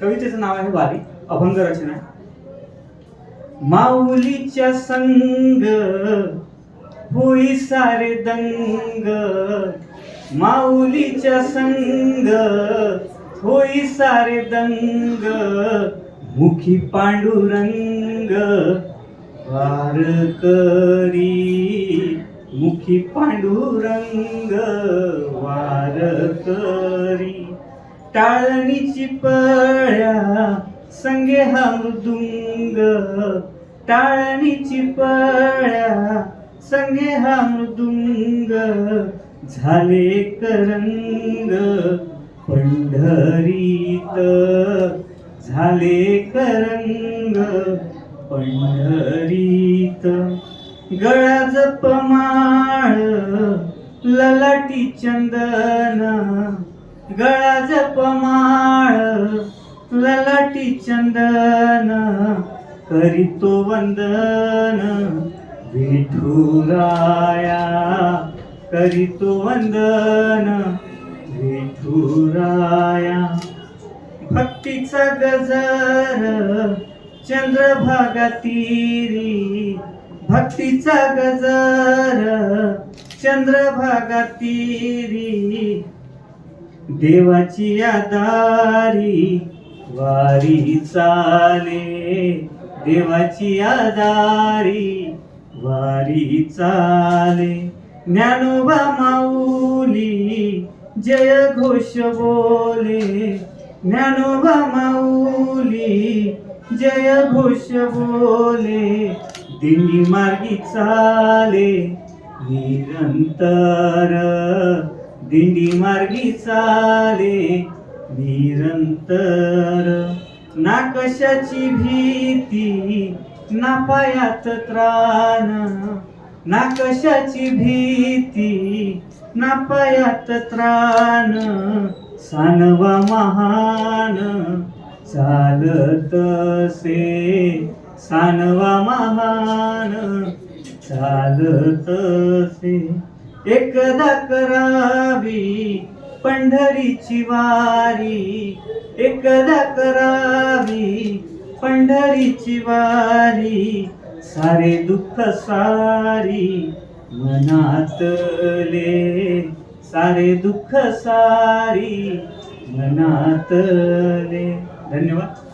कवितेचं नाव आहे वारी. अभंग रचना माऊलीच्या संग होई सारे दंग. माऊलीच्या संग होई सारे दंग. मुखी पांडुरंग वारकरी मुखी पांडुरंग वारकरी टाळणीची पळ्या संगे हा मृदुंग टाळणीची पळ्या संगे हा मृदुंग झाले करंग पंढरीत. झाले करंग पंढरीत. गळा जपमाळ ललाटी चंदना. गळा जपमाळ ललाटी चंदन करीतो वंदन. विठुराया करीतो वंदन. विठुराया भक्तीचा गजर चंद्रभागा तीरी भक्तीचा गजर चंद्रभागा तीरी देवाची आदारी वारी चाले. देवाची आदारी वारी चाले. ज्ञानोबा माऊली जय घोष बोले. ज्ञानोबा माऊली जय घोष बोले. दिनी मार्गी चाले निरंतर. दिंडी मार्गी चाले निरंतर. ना कशाची भीती ना पायात त्राण. ना कशाची भीती ना पायात त्राण. सानवा महान चालत से सानवा महान चालत से एकदा करावी पंढरीची वारी. एकदा करावी पंढरीची वारी. सारे दुःख सारी मनातले सारे दुःख सारी मनातले धन्यवाद.